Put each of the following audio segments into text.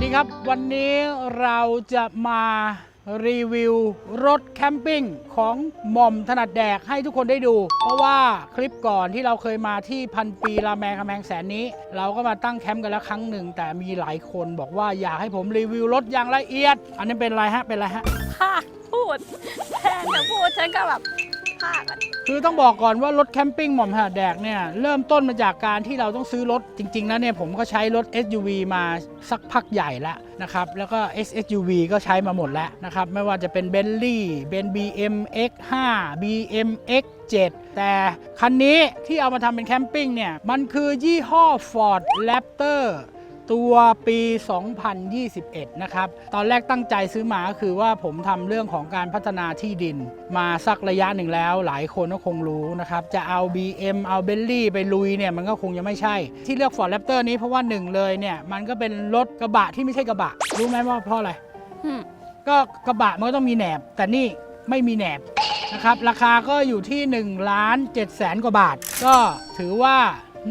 วัสดีครับ วันนี้เราจะมารีวิวรถแคมปิ้งของหม่อมถนัดแดกให้ทุกคนได้ดู เพราะว่าคลิปก่อนที่เราเคยมาที่พันปีรามแมงคำแมงแสนนี้ เราก็มาตั้งแคมป์กันแล้วครั้งหนึ่ง แต่มีหลายคนบอกว่าอยากให้ผมรีวิวรถอย่างละเอียด อันนี้เป็นไรฮะเป็นไรฮะภาพูดแทนจะพูดฉันก็แบบ ภาคอะคือต้องบอกก่อนว่ารถแคมปิ้งหม่อมถนัดแดกเนี่ยเริ่มต้นมาจากการที่เราต้องซื้อรถจริงๆแล้วเนี่ยผมก็ใช้รถ SUV มาสักพักใหญ่แล้วนะครับแล้วก็ SUV ก็ใช้มาหมดแล้วนะครับไม่ว่าจะเป็น b e n t l e y เป็น BM X5 BM X7 แต่คันนี้ที่เอามาทำเป็นแคมปิ้งเนี่ยมันคือยี่ห้อ Ford Raptor ตัวปี 2021 นะครับ ตอนแรกตั้งใจซื้อมาก็คือว่าผมทำเรื่องของการพัฒนาที่ดิน มาสักระยะหนึ่งแล้ว หลายคนก็คงรู้นะครับ จะเอา BM เอา b e n t l e y ไปลุยเนี่ยมันก็คงยังไม่ใช่ ที่เลือก Ford Raptor นี้เพราะว่าหนึ่งเลยเนี่ย มันก็เป็นรถกระบะที่ไม่ใช่กระบะ รู้ไหมว่าเพราะอะไรอืมก็กระบะมันก็ต้องมีแหนบ แต่นี่ไม่มีแหนบนะครับ ราคาก็อยู่ที่1ล้าน7แสนกว่าบาท ก็ถือว่า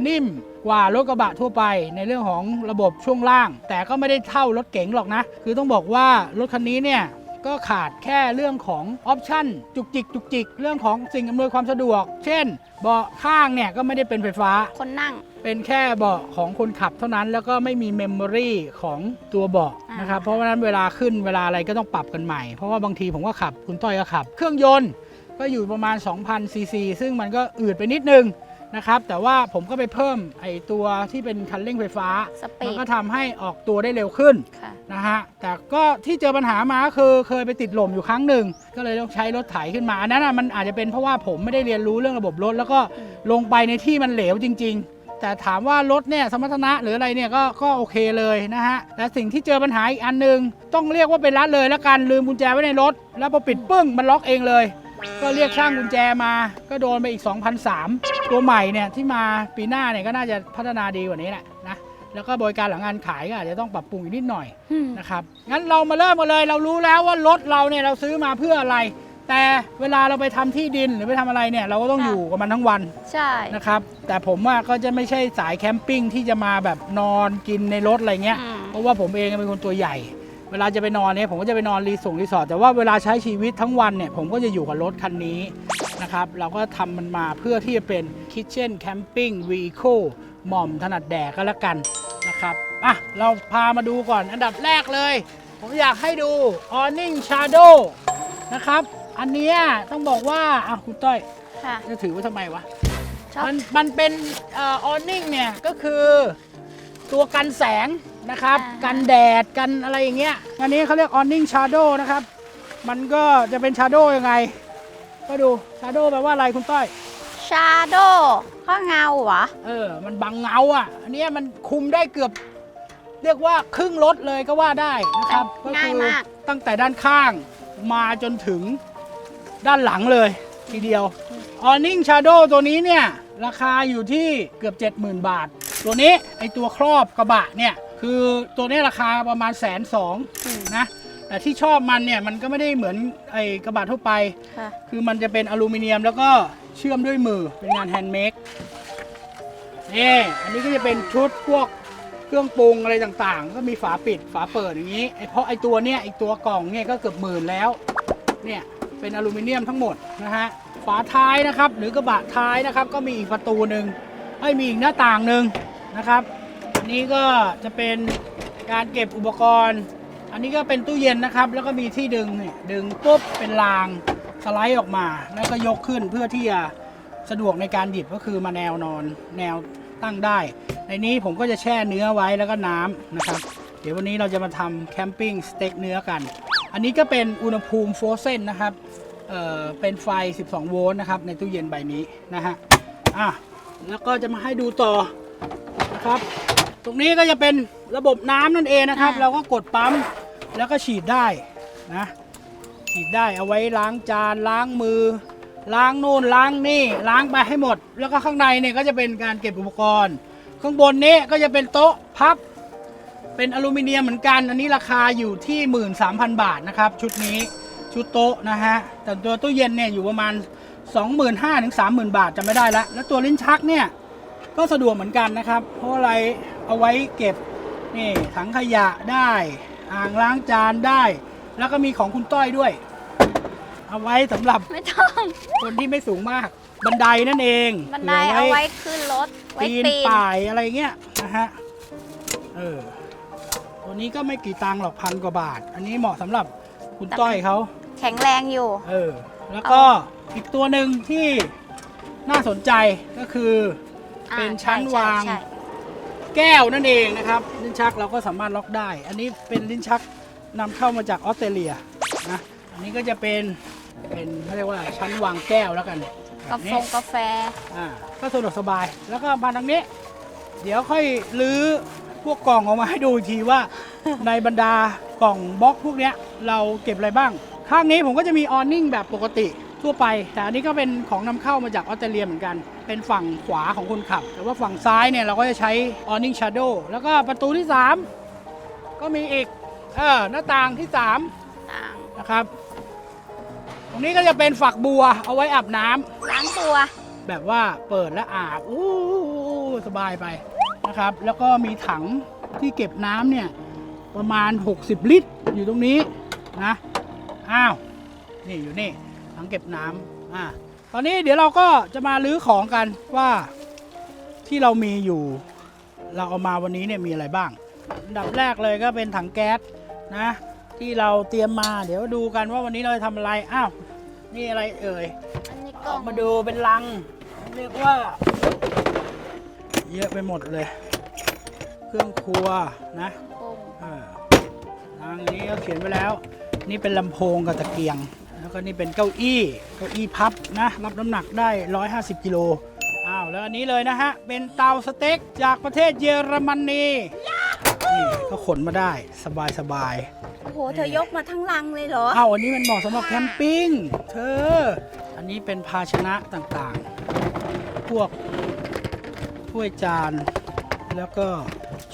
นิ่ม กว่ารถกระบะทั่วไปในเรื่องของระบบช่วงล่าง แต่ก็ไม่ได้เท่ารถเก๋งหรอกนะ คือต้องบอกว่ารถคันนี้เนี่ยก็ขาดแค่เรื่องของออปชั่นจุกจิกจุกจิก เรื่องของสิ่งอำนวยความสะดวก เช่น เบาะข้างเนี่ยก็ไม่ได้เป็นไฟฟ้า คนนั่ง เป็นแค่เบาะของคนขับเท่านั้น แล้วก็ไม่มีเมมโมรีของตัวเบาะอ่านนะครับ เพราะว่านั้นเวลาขึ้นเวลาอะไรก็ต้องปรับกันใหม่ เพราะว่าบางทีผมก็ขับ คุณต้อยก็ขับ เครื่องยนต์ก็อยู่ประมาณ 2,000ซีซีซึ่งมันก็อืดไปนิดนึง นะครับ แต่ว่าผมก็ไปเพิ่มไอตัวที่เป็นคันเร่งไฟฟ้าสปีมันดก็ทำให้ออกตัวได้เร็วขึ้นค่ะ นะฮะ แต่ก็ที่เจอปัญหามาก็คือเคยไปติดหล่มอยู่ครั้งหนึ่ง ก็เลยต้องใช้รถไถขึ้นมา อันนั้นนะมันอาจจะเป็นเพราะว่าผมไม่ได้เรียนรู้เรื่องระบบรถ แล้วก็อืม ลงไปในที่มันเหลวจริง ๆ แต่ถามว่ารถเนี่ยสมรรถนะหรืออะไรเนี่ยก็ก็โอเคเลยนะฮะและสิ่งที่เจอปัญหาอีกอันหนึงต้องเรียกว่าเป็นรัดเลยแล้วกันลืมกุญแจไว้ในรถ แล้วพอปิดปึ้งมันล็อกเองเลย ก็เรียกช่างกุญแจมาก็โดนไปอีก 2,003ตัวใหม่เนี่ยที่มาปีหน้าเนี่ยก็น่าจะพัฒนาดีกว่านี้แหละนะแล้วก็บริการหลังงานขายก็อาจจะต้องปรับปรุงอีกนิดหน่อยอืมนะครับงั้นเรามาเริ่มกันเลย เรารู้แล้วว่ารถเราเนี่ยเราซื้อมาเพื่ออะไร แต่เวลาเราไปทำที่ดินหรือไปทำอะไรเนี่ยเราก็ต้องอยู่กับมันทั้งวันใช่นะครับแต่ผมว่าก็จะไม่ใช่สายแคมปิ้งที่จะมาแบบนอนกินในรถอะไรเงี้ยอืมเพราะว่าผมเองเป็นคนตัวใหญ่ เวลาจะไปนอนเนี่ยผมก็จะไปนอนรีสอร์ทรีสอร์ทแต่ว่าเวลาใช้ชีวิตทั้งวันเนี่ยผมก็จะอยู่กับรถคันนี้นะครับเราก็ทำมันมาเพื่อที่จะเป็น Kitchen Camping Vehicle หม่อมถนัดแดกก็แล้วกันนะครับอะเราพามาดูก่อนอันดับแรกเลย ผมอยากให้ดู Awning Shadow นะครับ อันเนี้ยต้องบอกว่าอะคุณต้อยค่ะ จะถือไว้ทำไมวะ ชอบ มันมันเป็นเออร์นิ่งเนี่ยก็คือตัวกันแสง นะครับ กันแดดกันอะไรอย่างเงี้ย อันนี้เขาเรียก awning shadow นะครับ มันก็จะเป็น shadow ยังไง ก็ดู shadow แปลว่าอะไรคุณต้อย ชาโดข้างเงาเหรอ เออ มันบังเงาอะ อันเนี้ยมันคุมได้เกือบ เรียกว่าครึ่งรถเลยก็ว่าได้นะครับก็ง่ายคืมากตั้งแต่ด้านข้างมาจนถึงด้านหลังเลยทีเดียว Awning Shadow ตัวนี้เนี่ย ราคาอยู่ที่เกือบ 70,000 บาท ตัวนี้ไอตัวครอบกระบะเนี่ย คือตัวนี้ราคาประมาณแสนสองนะ แต่ที่ชอบมันเนี่ยมันก็ไม่ได้เหมือนไอกระบะทั่วไป ค่ะ คือมันจะเป็นอลูมิเนียมแล้วก็เชื่อมด้วยมือเป็นงานแฮนด์เมดนี่อันนี้ก็จะเป็นชุดพวกเครื่องปรุงอะไรต่างๆ ก็มีฝาปิดฝาเปิดอย่างนี้ไอเพราะไอตัวเนี้ยไอตัวกล่องเนี่ยก็เกือบหมื่นแล้ว เนี่ยเป็นอลูมิเนียมทั้งหมดนะฮะ ฝาท้ายนะครับ หรือกระบะท้ายนะครับ ก็มีอีกประตูหนึ่งให้มีอีกหน้าต่างหนึ่งนะครับอั นี้ก็จะเป็นการเก็บอุปกรณ์ อันนี้ก็เป็นตู้เย็นนะครับ แล้วก็มีที่ดึงเนี่ยดึงปุ๊บเป็นรางสไลด์ออกมา แล้วก็ยกขึ้นเพื่อที่จะสะดวกในการหยิบก็คือมาแนวนอนแนวตั้งได้ ในนี้ผมก็จะแช่เนื้อไว้แล้วก็น้ำนะครับ เดี๋ยววันนี้เราจะมาทำแคมปิ้งสเต็กเนื้อกัน อันนี้ก็เป็นอุณหภูมิโฟเซนนะครับเอ่อเป็นไฟ 12 โวลต์นะครับ ในตู้เย็นใบนี้นะฮะอะแล้วก็จะมาให้ดูต่อนะครับ ตรงนี้ก็จะเป็นระบบน้ำนั่นเองนะครับ อ่า เราก็กดปั๊มแล้วก็ฉีดได้นะฉีดได้เอาไว้ล้างจานล้างมือ ล้างนู่นล้างนี่ล้างไปให้หมด แล้วก็ข้างในเนี่ยก็จะเป็นการเก็บอุปกรณ์ ข้างบนนี้ก็จะเป็นโต๊ะพับ เป็นอลูมิเนียมเหมือนกัน อันนี้ราคาอยู่ที่ 13,000 บาทนะครับ ชุดนี้ชุดโต๊ะนะฮะ แต่ตัวตู้เย็นเนี่ยอยู่ประมาณ 25,000ถึง30,000 บาทจะไม่ได้ละแล้วตัวลิ้นชักเนี่ย ก็สะดวกเหมือนกันนะครับ เพราะอะไร เอาไว้เก็บนี่ถังขยะได้อ่างล้างจานได้ แล้วก็มีของคุณต้อยด้วย เอาไว้สำหรับไม่ต้อง คนที่ไม่สูงมาก บันไดนั่นเองบันไดผื่เอาไว้ขึ้นรถ ไว้ปีนปีนป่ายอะไรเงี้ยนะฮะเออตัวนี้ก็ไม่กี่ตังค์หรอกพันกว่าบาท อันนี้เหมาะสำหรับคุณต้อยเขาแข็งแรงอยู่ เออ แล้วก็อีกตัวหนึ่งที่น่าสนใจก็คืออ่าเป็นชั้นใช่วางใช่ แก้วนั่นเองนะครับลิ้นชักเราก็สามารถล็อกได้ อันนี้เป็นลิ้นชักนำเข้ามาจากออสเตรเลียนะอันนี้ก็จะเป็นเป็นเขาเรียกว่าชั้นวางแก้วแล้วกันกาแบบแฟนี้กาแฟอ่าก็สะดวกสบายแล้วก็มาทางนี้ เดี๋ยวค่อยลื้อพวกกล่องออกมาให้ดูอีกทีว่า ในบรรดากล่องบล็อกพวกเนี้ยเราเก็บอะไรบ้าง ข้างนี้ผมก็จะมีออนนิ่งแบบปกติ ทั่วไป แต่อันนี้ก็เป็นของนำเข้ามาจากออสเตรเลียเหมือนกัน เป็นฝั่งขวาของคนขับ แต่ว่าฝั่งซ้ายเนี่ยเราก็จะใช้ออนนิ่งชาร์โดแล้วก็ประตูที่ 3 ก็มีอีกเออหน้าต่างที่3ต่างนะครับ ตรงนี้ก็จะเป็นฝักบัวเอาไว้อาบน้ำล้างตัว แบบว่าเปิดและอาบอู้สบายไปนะครับ แล้วก็มีถังที่เก็บน้ำเนี่ยประมาณ 60 ลิตรอยู่ตรงนี้นะอ้าวนี่อยู่นี่ ถังเก็บน้ำอ่าตอนนี้เดี๋ยวเราก็จะมาลื้อของกันว่าที่เรามีอยู่ เราเอามาวันนี้เนี่ยมีอะไรบ้างอันดับแรกเลยก็เป็นถังแก๊สนะ ที่เราเตรียมมาเดี๋ยวดูกันว่าวันนี้เราจะทำอะไรอ้าวนี่อะไรเอ่ยอันนี้กอล่อองกมาดูเป็นลัง เรียกว่า เยอะไปหมดเลย เครื่องครัวนะ กล่องเออทางนี้ก็เขียนไว้แล้ว นี่เป็นลำโพงกับตะเกียง แล้วก็นี่เป็นเก้าอี้เก้าอี้พับนะรับน้ำหนักได้ 150กิโลอ้าวแล้วอันนี้เลยนะฮะ เป็นเตาสเต็กจากประเทศเยอรมนีนี่ก็ขนมาได้สบายสบายๆโอ้โห เธอยกมาทั้งลังเลยเหรอ อ้าวอันนี้มันเหมาะสำหรับแคมปิ้งเธอ อันนี้เป็นภาชนะต่างๆ พวกถ้วยจานแล้วก็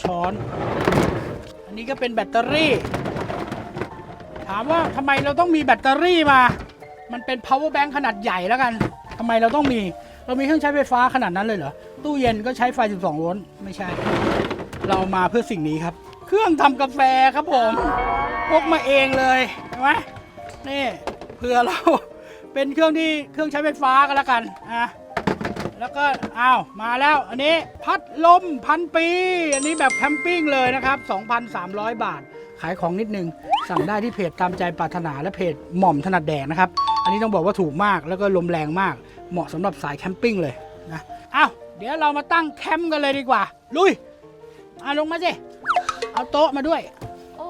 ช้อน อันนี้ก็เป็นแบตเตอรี่ ถามว่าทำไมเราต้องมีแบตเตอรี่มา มันเป็น power bank ขนาดใหญ่แล้วกันทำไมเราต้องมี เรามีเครื่องใช้ไฟฟ้าขนาดนั้นเลยเหรอ ตู้เย็นก็ใช้ไฟ 12 โวลต์ ไม่ใช่ เรามาเพื่อสิ่งนี้ครับ เครื่องทำกาแฟครับผม พกมาเองเลยเห็นไหมนี่เผื่อเรา เป็นเครื่องที่เครื่องใช้ไฟฟ้ากันแล้วกันอะแล้วก็อ้าวมาแล้วอันนี้พัดลมพันปี อันนี้แบบแคมปิ้งเลยนะครับ 2,300 บาท ขายของนิดนึง สั่งได้ที่เพจตามใจปรารถนาและเพจหม่อมถนัดแดกนะครับ อันนี้ต้องบอกว่าถูกมากแล้วก็ลมแรงมาก เหมาะสำหรับสายแคมปิ้งเลยนะอ้าวเดี๋ยวเรามาตั้งแคมป์กันเลยดีกว่า ลุยอะลงมาสิเอาโต๊ะมาด้วย โอ้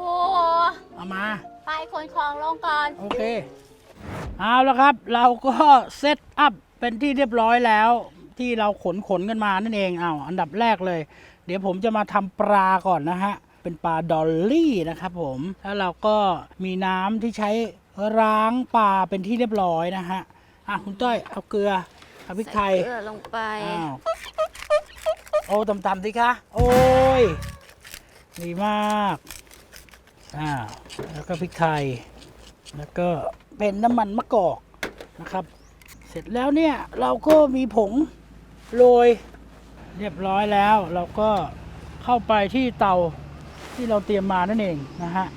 เอามา ไปขนของลงก่อน โอเค เอาแล้วครับ เราก็เซตอัพเป็นที่เรียบร้อยแล้ว ที่เราขนขนกันมานั่นเองเอาวอันดับแรกเลย เดี๋ยวผมจะมาทำปลาก่อนนะฮะ เป็นปลาดอลลี่นะครับผมแล้วเราก็มีน้ำที่ใช้ล้างปลาเป็นที่เรียบร้อยนะฮะอะคุณต้อยเอาเกลือเอาพริกไทยเกลือลงไปอ้าวโอ้ต่ำๆสิคะโอ้ยดีมากอ้าวแล้วก็พริกไทย แล้วก็เป็นน้ำมันมะกอกนะครับ เสร็จแล้วเนี่ยเราก็มีผงโรยเรียบร้อยแล้ว เราก็เข้าไปที่เตา ที่เราเตรียมมานั่นเองนะฮะ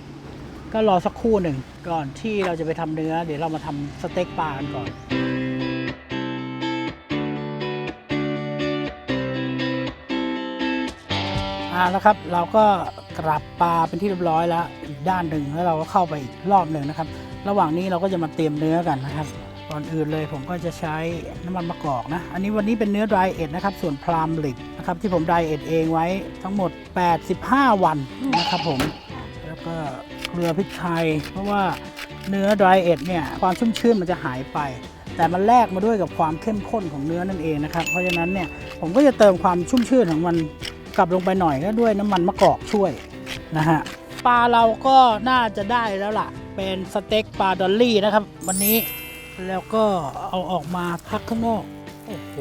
ก็รอสักครู่หนึ่งก่อนที่เราจะไปทำเนื้อ เดี๋ยวเรามาทำสเต็กปลากันก่อนอาแล้วครับเราก็กลับปลาเป็นที่เรียบร้อยแล้วอีกด้านหนึ่งแล้วเราก็เข้าไปอีกรอบหนึ่งนะครับ ระหว่างนี้เราก็จะมาเตรียมเนื้อกันนะครับ ก่อนอื่นเลยผมก็จะใช้น้ำมันมะกอกนะ อันนี้วันนี้เป็นเนื้อ dry age นะครับ ส่วนพรามลิกนะครับที่ผม dry age เองไว้ทั้งหมด 85 วันนะครับผม แล้วก็เกลือพริกไทย เพราะว่าเนื้อ dry age เนี่ยความชุ่มชื่นมันจะหายไป แต่มันแลกมาด้วยกับความเข้มข้นของเนื้อนั่นเองนะครับ เพราะฉะนั้นเนี่ยผมก็จะเติมความชุ่มชื่นของมันกลับลงไปหน่อยก็ด้วยน้ำมันมะกอกช่วยนะฮะปลาเราก็น่าจะได้แล้วล่ะ เป็นสเต็กปลาดอลลี่นะครับ วันนี้ แล้วก็เอาออกมาพักข้างนอก โอ้โห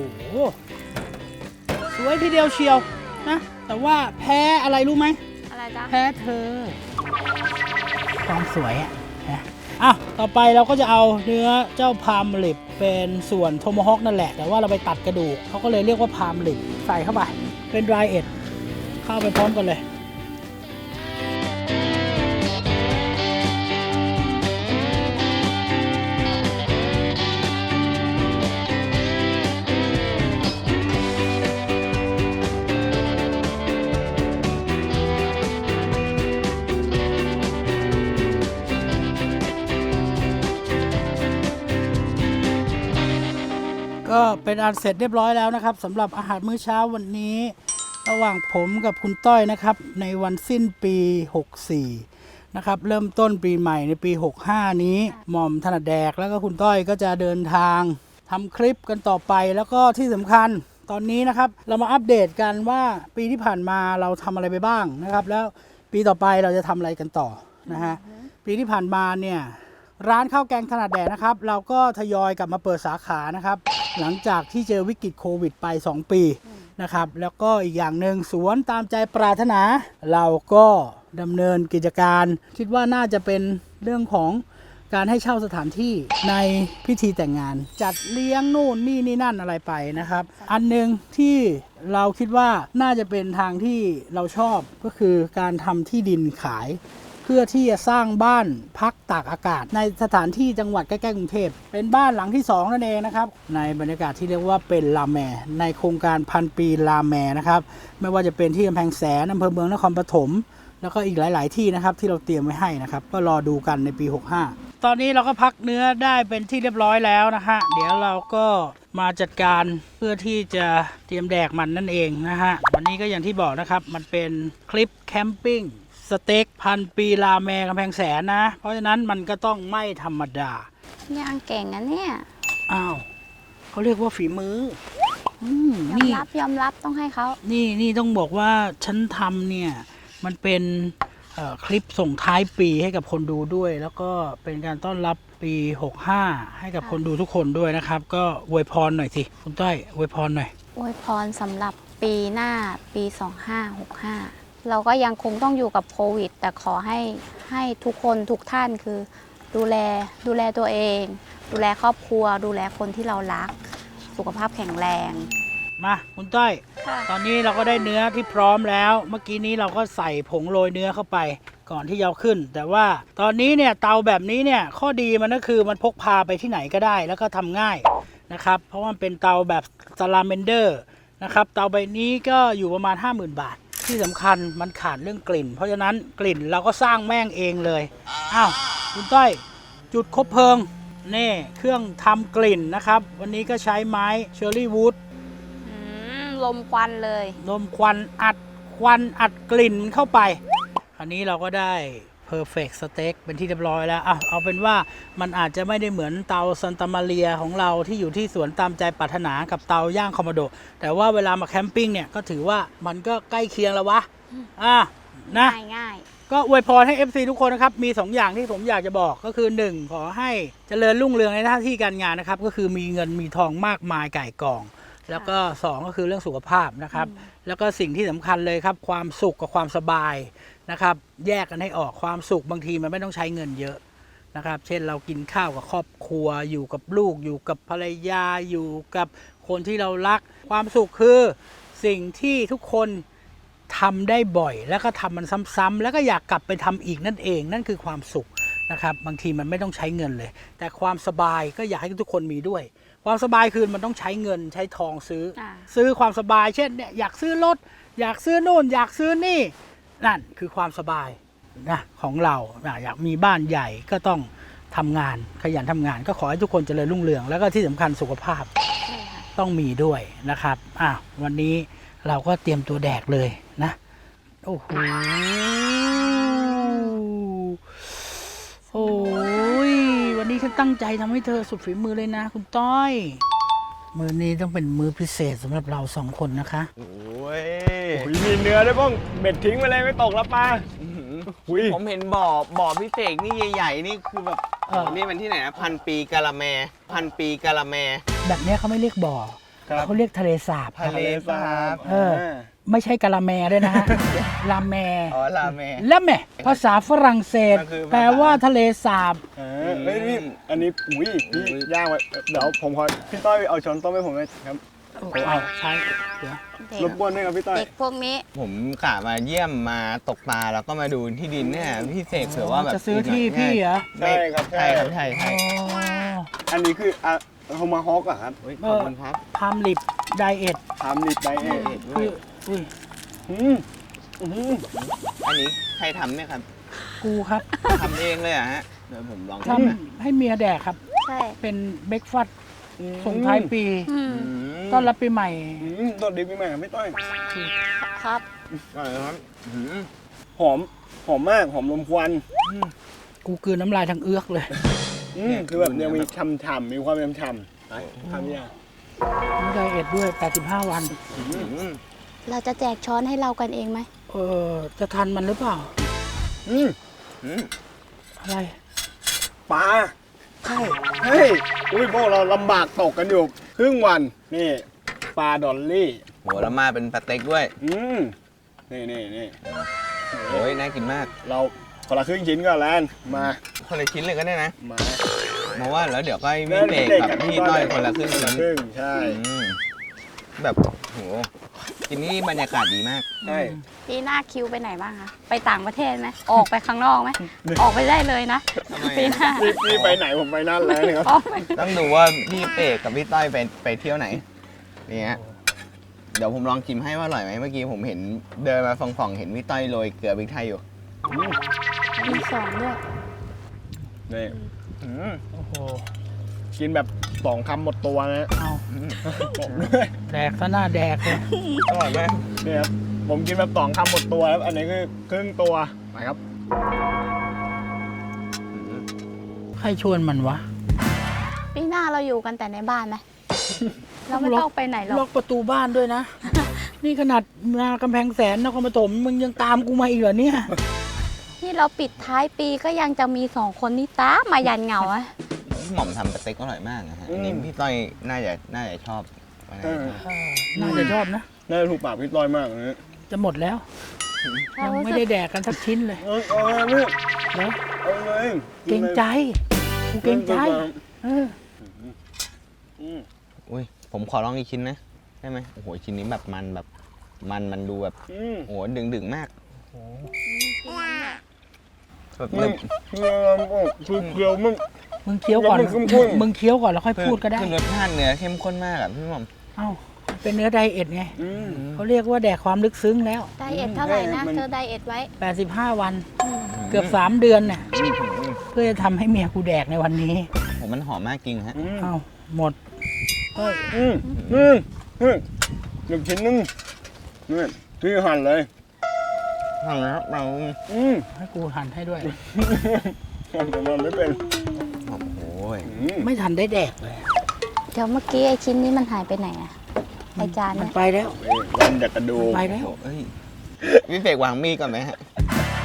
สวยทีเดียวเชียวนะ แต่ว่าแพ้อะไรรู้ไหม อะไรจ๊ะแพ้เธอ ความสวยอะนะอะ ต่อไปเราก็จะเอาเนื้อเจ้าพามลิบเป็นส่วนโทโมฮอคนั่นแหละ แต่ว่าเราไปตัดกระดูกเขาก็เลยเรียกว่าพามลิบใส่เข้าไป เป็น dry age เข้าไปพร้อมกันเลย ก็เป็นอันเสร็จเรียบร้อยแล้วนะครับสำหรับอาหารมื้อเช้าวันนี้ ระหว่างผมกับคุณต้อยนะครับ ในวันสิ้นปี 64 นะครับ เริ่มต้นปีใหม่ในปี 65 นี้ หม่อมถนัดแดกแล้วก็คุณต้อยก็จะเดินทางทำคลิปกันต่อไปแล้วก็ที่สำคัญตอนนี้นะครับ เรามาอัปเดตกันว่าปีที่ผ่านมาเราทำอะไรไปบ้างนะครับ แล้วปีต่อไปเราจะทำอะไรกันต่อนะฮะปีที่ผ่านมาเนี่ย ร้านข้าวแกงถนัดแดดนะครับ เราก็ทยอยกลับมาเปิดสาขานะครับ หลังจากที่เจอวิกฤตโควิดไป 2 ปีนะครับ แล้วก็อีกอย่างหนึ่งสวนตามใจปรารถนา เราก็ดำเนินกิจการ คิดว่าน่าจะเป็นเรื่องของการให้เช่าสถานที่ในพิธีแต่งงาน จัดเลี้ยงนู่นนี่นี่นั่นอะไรไปนะครับ อันหนึ่งที่เราคิดว่าน่าจะเป็นทางที่เราชอบก็คือการทำที่ดินขายเพื่อที่จะสร้างบ้านพักตากอากาศ ในสถานที่จังหวัดใกล้ๆกรุงเทพเป็นบ้านหลังที่ 2 นั่นเองนะครับ ในบรรยากาศที่เรียกว่าเป็นลาแม ในโครงการพันปีลาแมนะครับ ไม่ว่าจะเป็นที่กำแพงแสนอำเภอเมืองนครปฐมแล้วก็อีกหลาย ๆ ที่นะครับที่เราเตรียมไว้ให้นะครับ ก็รอดูกันในปี 65 ตอนนี้เราก็พักเนื้อได้เป็นที่เรียบร้อยแล้วนะฮะเดี๋ยวเราก็มาจัดการเพื่อที่จะเตรียมแดกมันนั่นเองนะฮะวันนี้ก็อย่างที่บอกนะครับมันเป็นคลิปแคมปิ้ง สเต็กพันปีลาแมกำแพงแสนนะ เพราะฉะนั้นมันก็ต้องไม่ธรรมดา ย่างเก่งอะเนี่ยอ้าวเขาเรียกว่าฝีมืออืมยอมนี่ รับยอมรับต้องให้เขานี่นี่ต้องบอกว่าฉันทำเนี่ย มันเป็นเอ่อคลิปส่งท้ายปีให้กับคนดูด้วย แล้วก็เป็นการต้อนรับปี 65 ให้กับคนดูทุกคนด้วยนะครับ ก็อวยพรหน่อยสิ คุณต้อยอวยพรหน่อย อวยพรสำหรับปีหน้าปี 2565 เราก็ยังคงต้องอยู่กับโควิด แต่ขอให้ให้ทุกคนทุกท่านคือ ดูแลดูแลตัวเอง ดูแลครอบครัว ดูแลคนที่เรารัก สุขภาพแข็งแรงมาคุณต้อย ค่ะตอนนี้เราก็ได้เนื้อที่พร้อมแล้ว เมื่อกี้นี้เราก็ใส่ผงโรยเนื้อเข้าไป ก่อนที่จะเอาขึ้น แต่ว่าตอนนี้เนี่ยเตาแบบนี้เนี่ยข้อดีมันก็คือมันพกพาไปที่ไหนก็ได้ แล้วก็ทำง่ายนะครับ เพราะว่ามันเป็นเตาแบบซาลาเมนเดอร์นะครับ เตาใบนี้ก็อยู่ประมาณ 50,000 บาท ที่สำคัญมันขาดเรื่องกลิ่น เพราะฉะนั้นกลิ่นเราก็สร้างแม่งเองเลยอ้าวคุณต้อยจุดคบเพลิงนี่เครื่องทำกลิ่นนะครับ วันนี้ก็ใช้ไม้เชอร์รี่วูดอืมลมควันเลย ลมควันอัดควันอัดกลิ่นมันเข้าไปคราวนี้เราก็ได้ perfect steak เป็นที่เรียบร้อยแล้วอะเอาเป็นว่ามันอาจจะไม่ได้เหมือนเตาซันตามาเรียของเราที่อยู่ที่สวนตามใจปรารถนากับเตาย่างคอมโมโด แต่ว่าเวลามาแคมปิ้งเนี่ยก็ถือว่ามันก็ใกล้เคียงแล้ววะอะนะง่ายง่ายก็อวยพรให้ FC ทุกคนนะครับ มี 2 อย่างที่ผมอยากจะบอกก็คือ 1 ขอให้เจริญรุ่งเรืองในหน้าที่การงานนะครับ ก็คือมีเงินมีทองมากมายไก่กอง แล้วก็ 2 ก็คือเรื่องสุขภาพนะครับ แล้วก็สิ่งที่สำคัญเลยครับ ความสุขกับความสบาย นะครับ แยกกันให้ออกความสุขบางทีมันไม่ต้องใช้เงินเยอะนะครับ เช่นเรากินข้าวกับครอบครัว อยู่กับลูก อยู่กับภรรยาอยู่กับคนที่เรารัก ความสุขคือสิ่งที่ทุกคนทำได้บ่อย แล้วก็ทำมันซ้ำๆแล้วก็อยากกลับไปทำอีกนั่นเอง นั่นคือความสุขนะครับ บางทีมันไม่ต้องใช้เงินเลย แต่ความสบายก็อยากให้ทุกคนมีด้วย ความสบายคือมันต้องใช้เงินใช้ทองซื้อออ่าซื้อความสบาย เช่นเนี่ยอยากซื้อรถอยากซื้อนู่น อยากซื้อนี่ นั่นคือความสบายนะของเราอยากมีบ้านใหญ่ก็ต้องทำงานขยันทำงาน ก็ขอให้ทุกคนเจริญรุ่งเรือง แล้วก็ที่สำคัญสุขภาพต้องมีด้วยนะครับอะวันนี้เราก็เตรียมตัวแดกเลยนะ โอ้โหโอ้ยวันนี้ฉันตั้งใจทำให้เธอสุดฝีมือเลยนะ คุณต้อย มือนี้ต้องเป็นมือพิเศษสำหรับเราสองคนนะคะ โอ้ยโอ้ยมีเนื้อด้วยบ้างเบ็ดทิ้งไปเลยไม่ตกแล้วปลาหุยผมเห็นบ่อบ่อพี่เสกนี่ใหญ่ๆนี่คือแบบเออ นี่มันที่ไหนนะพันปีกะละแม พันปีกะละแม แบบเนี้ยเขาไม่เรียกบ่อเขาเรียกทะเลสาบคทะรับเลสาบเออ ไม่ใช่กะละแมด้วยนะฮะ ลาแมอ๋อลาแมและแหม่ภาษาฝรั่งเศส มันคือภาษา แปลว่าทะเลสาบ เออเฮ้ยนี่อันนี้อุ้ยพี่ย่างไว้เดี๋ยวผมขอพี่ต้อยเอาช้อนต้มให้ผมหน่อยครับเอาใช้เดี๋ยวเด็รกบกวนด้วยครับพี่ต้อยเด็กพวกนี้ ผมกะมาเยี่ยมมาตกปลาแล้วก็มาดูที่ดินเนี่ยพี่เสกเผื่อว่าแบบจะซื้อที่พี่เหรอ ใช่ครับใช่ใช่ครับใช่ใช่อันนี้คืออะ โฮมาฮอกอะครับโอ้ยขอบคุณครับพามลิปไดเอททำนิดไปเองคืออุ้ยอืมอืมอันนี้ใครทำเนี่ยครับกูครับทำเองเลยเหรอะฮะเดี๋ยวผมลองทำให้เมียแดกครับ ใช่เป็นเบรกฟัดส่งท้ายปีอืมต้อนรับปีใหม่ อืมต้นดีปีใหม่ครับพี่ต้อย ครับอร่อยครับอืมหอม หอมมาก หอมลมควัน กูกลืนน้ำลายทั้งเอื้อกเลย อืมคือแบบยังมีฉ่ำๆมีความฉ่ำๆไปทำยังไม่ไดเอทด้วย 85 วันอืมเราจะแจกช้อนให้เรากันเองไหม เออ จะทันมันหรือเปล่า อืมอืมอะไร ปลาใช่เฮ้ยอุ้ยพวกเราลำบากตกกันอยู่ครึ่งวัน นี่ปลาดอลลี่โหแล้วมาเป็นปลาเต็กด้วย อืมนี่นี่นี่โอ้ยน่ากินมาก เรา คนละครึ่งชิ้นก็แล้วมาคนละชิ้นเลยก็ได้นะมามาว่าแล้วเดี๋ยวก็ให้พี่เบกกับพี่ต้อยคนละครึ่งคนละชิ้นครึ่งใช่อืมแบบโหกินนี่บรรยากาศดีมาก ใช่ปีหน้าคิวไปไหนบ้างคะ ไปต่างประเทศไหม ออกไปข้างนอกไหม ออกไปได้เลยนะทำไมอะ ปีหน้าพี่พี่ไปไหนผมไปนั่นแล้วเนี่ยครับออกไปต้องดูว่าพี่เปกกับพี่ต้อยไปไปเที่ยวไหนเนี่ยเดี๋ยวผมลองชิมให้ว่าอร่อยไหมเมื่อกี้ผมเห็นเดินมาฝ่องๆเห็นพี่ต้อยโรยเกลือพริกไทยอยู่ มีสองด้วยนี่อืมโอ้โห กินแบบสองคำหมดตัวนะเอาบอกด้วยแดกซะหน้าแดกเลยอร่อยไหมนี่ครับผมกินแบบสองคำหมดตัวครับอันนี้คือครึ่งตัวไปครับใครชวนมันวะปีหน้าเราอยู่กันแต่ในบ้านไหมเราไม่ต้องไปไหนหรล็ออกกประตูบ้านด้วยนะ นี่ขนาดมากำแพงแสนนครปฐมมึงยังตามกูมาอีกเหรอเนี่ย ที่เราปิดท้ายปีก็ยังจะมีสองคนนี้ตามมายันเหงาอะพี่หม่อมทำสเต็กอร่อยมากนะฮะอันนี้พี่ต้อยน่าจะน่าจะชอบน่าจะชอบน่าจะชอบนะ น่าจะถูกปากพี่ต้อยมากเลยจะหมดแล้วเรายังรู้ไม่สึได้กแดกกันสักชิ้นเลยเออเอาเลยลูกแล้วเอาเลยเกรงใจกูเกรงใจเอออืมอุ้ยผมขอลองอีกชิ้นนะได้ไหมโอ้โหชิ้นนี้แบบมันแบบมันมันดูแบบอืมโอ้โหดึงดึงๆมาก แบบอืแบมบคือเกลียวมัน มึงเคี้ยวก่อนแล้วมึงเข้มข้น มึงเคี้ยวก่อนแล้วค่อยพูดก็ได้ คือรสชาติเนื้อเข้มข้นมากอะพี่หม่อมเอ้าเป็นเนื้อไดเอทไงอืม เขาเรียกว่าแดกความลึกซึ้งแล้ว ไดเอทเท่าไหร่นะ มัน เธอไดเอทไว้ 85 วัน เกือบ 3 เดือนน่ะเพื่อจะทำให้เมียกูแดกในวันนี้ ผมมันหอมมากจริงฮะอืมเอ้าหมดเฮ้ยอืมอืมอืมหนึ่งชิ้นนึงนี่พี่หั่นเลย ฟังนะครับเราอืมให้กูหั่นให้ด้วย หั่นแต่มันไม่เป็นโอ้โหอืมไม่ทันได้แดกเลย เดี๋ยวเมื่อกี้ไอชิ้นนี้มันหายไปไหนอะไอจานมันเนี่ยไปแล้วนี่วันจากกระดูกไปแล้ว เอ้ยพี่เปกวางมีดก่อนไหมฮะ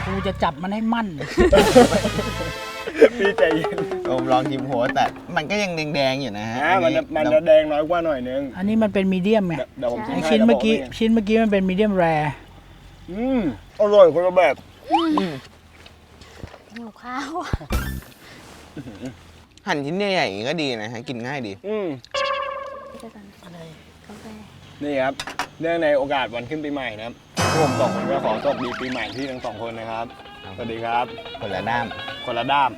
กูจะจับมันให้มั่น พี่ใจเย็นผมลองชิมโหแต่มันก็ยังแดงๆอยู่นะฮะอ่ามันจะมันจะแดงน้อยกว่าหน่อยนึงอันนี้มันเป็นมีเดียมไงเดี๋ยวผมชิมไอให้ชิ้นแล้วเมื่อกี้บว่าไงชิ้นเมื่อกี้มันเป็นมีเดียมแร อืมอร่อยคนละแบบหิวข้าวหั่นชิ้นใหญ่ๆอย่างนี้ก็ดีนะฮะกินง่ายดี อืมเดี๋ยวก่อนกาแฟนี่ครับเนื่องในโอกาสวันขึ้นปีใหม่นะครับพวกผมสองคนก็ขอสวัสดีปีใหม่พี่ทั้งสองคนนะครับ สวัสดีครับ คนละด้าม คนละด้าม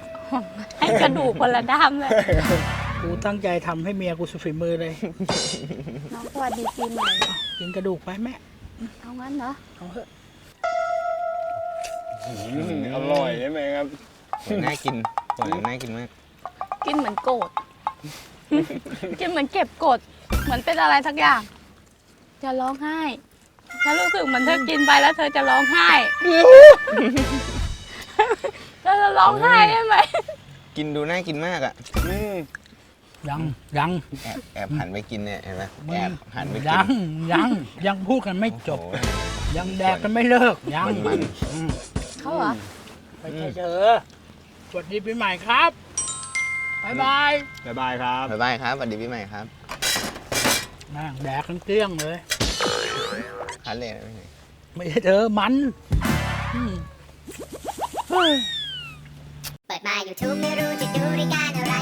ให้กระดูกคนละด้ามเลย กูตั้งใจทำให้เมียกูสุดฝีมือเลย น้องสวัสดีปีใหม่ กินกระดูกไปแม่ เอางั้นเหรอเอาเถอะอืมอร่อยใช่ไหมครับโหน่ากินโหน่ากินมาก กินเหมือนโกรธกินเหมือนเก็บกด เหมือนเป็นอะไรสักอย่าง จะร้องไห้ฉันรู้สึกเหมือนเธอกินไปแล้วเธอจะร้องไห้เธอจะร้องไห้ได้ไหม กินดูน่ากินมากอะอืม ยังยังแอบแอบหันไปกินเนี่ยเห็นไหมมึแองบหันไปกิยันงยังยังพูดกันไม่จบ โอ้โห ยังแดกกันไม่เลิกยังมัน อืมเขาเหรอ ไปเถอะเถอะสวัสดีปีใหม่ครับบายบายบ๊ายบายครับ บ๊ายบายครับสวัสดีพี่ใหม่ครับแม่งแดกกันเกลี้ยงเลย คันเลยนะพี่ใหม่ไม่ใช่เธอมันอืมเฮ้ย เปิดมา YouTube ไม่รู้จะดูรายการอะไร